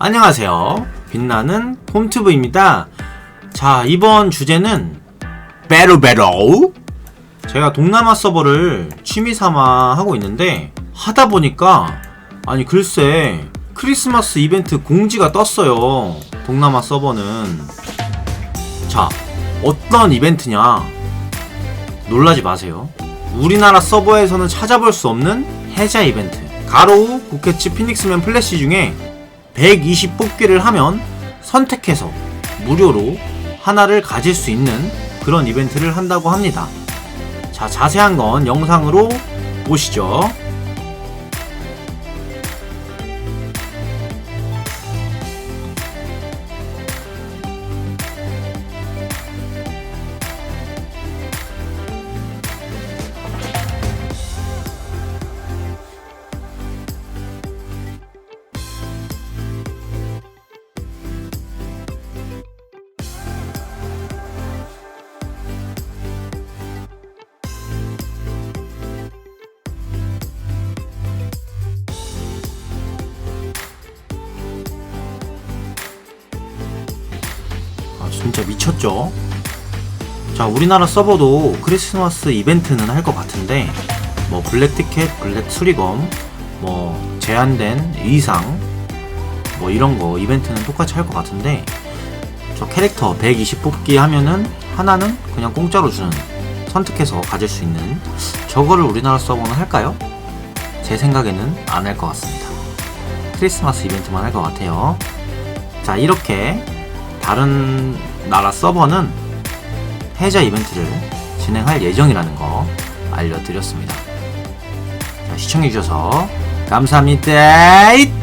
안녕하세요. 빛나는 홈튜브입니다. 자, 이번 주제는 베로베로. 제가 동남아 서버를 취미 삼아 하고 있는데 하다 보니까 아니 글쎄 크리스마스 이벤트 공지가 떴어요. 동남아 서버는 자, 어떤 이벤트냐? 놀라지 마세요. 우리나라 서버에서는 찾아볼 수 없는 해자 이벤트. 가로우, 고캐치, 피닉스맨 플래시 중에 120 뽑기를 하면 선택해서 무료로 하나를 가질 수 있는 그런 이벤트를 한다고 합니다. 자, 자세한 건 영상으로 보시죠. 진짜 미쳤죠? 자, 우리나라 서버도 크리스마스 이벤트는 할 것 같은데, 뭐, 블랙 티켓, 블랙 수리검, 뭐, 제한된 의상, 뭐, 이런 거 이벤트는 똑같이 할 것 같은데, 저 캐릭터 120 뽑기 하면은, 하나는 그냥 공짜로 주는, 선택해서 가질 수 있는, 저거를 우리나라 서버는 할까요? 제 생각에는 안 할 것 같습니다. 크리스마스 이벤트만 할 것 같아요. 자, 이렇게 다른 나라 서버는 해자 이벤트를 진행할 예정이라는 거 알려드렸습니다. 자, 시청해주셔서 감사합니다.